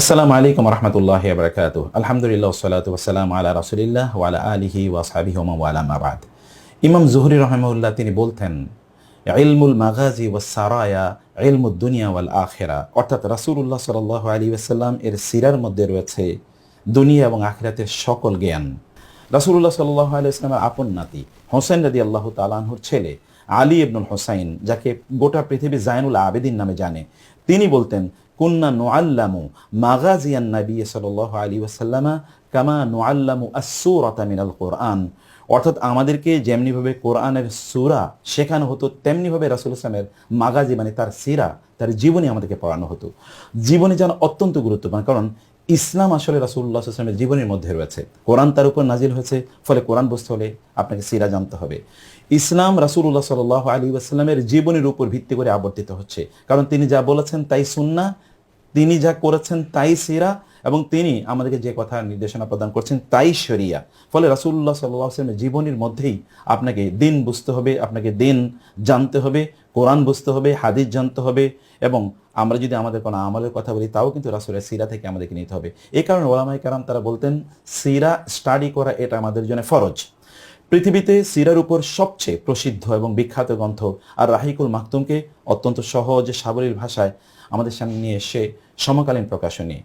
আসসালামু আলাইকুম রহমতুল্লাহ বরকাত আলহামদুলিল্লাহ সালাত ওসালাম আলা রসুলিল্লাহ ওয়ালা আলিহি ওয়াসাবি ওয়ালা মাবাদ ইমাম জুহরি রহমউল্লাহ তিনি বলতেন, ইলমুল মাগাজি ওয়া সারায়া, ইলমুদ দুনিয়া ওয়াল আখেরা। অর্থাৎ রাসূলুল্লাহ সাল্লাল্লাহু আলী ওয়াসাল্লাম এর সিরার মধ্যে রয়েছে দুনিয়া এবং আখিরাতের সকল জ্ঞান। রাসূলুল্লাহ সাল্লাল্লাহু আলাইহি ইসলামের আপন নাতি, হোসেন রাদি আল্লাহ তালাহুর ছেলে, আলী ইবনুল হোসাইন, যাকে গোটা পৃথিবী জায়নুল আবেদিন নামে জানে, তিনি বলতেন কুন্না নোয়াল্লামু মাগাজিয়ান নবী সাল আলী ওয়াসাল্লামা কামা নোয়াল্লামু আসুরতা মিনাল কোরআন। অর্থাৎ আমাদেরকে যেমনিভাবে কোরআনের সুরা শেখানো হতো, তেমনিভাবে রাসুল ইসলামের মাগাজি মানে তার সিরা, তার জীবনী আমাদেরকে পড়ানো হতো। জীবনী যেন অত্যন্ত গুরুত্বপূর্ণ, কারণ ইসলাম আসলে রাসুল্লাহ ইসলামের জীবনের মধ্যে রয়েছে। কোরআন তার উপর নাজিল হয়েছে, ফলে কোরআন বুঝতে হলে আপনাকে সিরা জানতে হবে। ইসলাম রাসুল্লাহ সাল আলী আসলামের জীবনের উপর ভিত্তি করে আবর্তিত হচ্ছে। কারণ তিনি যা বলেছেন তাই সুন্না তিনি যা করেছেন তাই সিরা এবং তিনি আমাদেরকে যে কথা নির্দেশনা প্রদান করছেন তাই শরিয়া। ফলে রাসুল্লাহ সাল্লাহ আসলামের জীবনের মধ্যেই আপনাকে দিন বুঝতে হবে, আপনাকে দিন জানতে হবে, কোরআন বুঝতে হবে, হাদিস জানতে হবে এবং আমরা যদি আমাদের কোনো আমলের কথা বলি, তাও কিন্তু রাসুলের সিরা থেকে আমাদেরকে নিতে হবে। এই কারণে ওলামাই কারাম তারা বলতেন, সিরা স্টাডি করা এটা আমাদের জন্য ফরজ। পৃথিবীতে সিরার উপর সবচেয়ে প্রসিদ্ধ এবং বিখ্যাত গ্রন্থ আর রাহিকুল মাকতুমকে অত্যন্ত সহজ সাবলীল ভাষায় আমাদের সামনে নিয়ে এসে সমকালীন প্রকাশনী।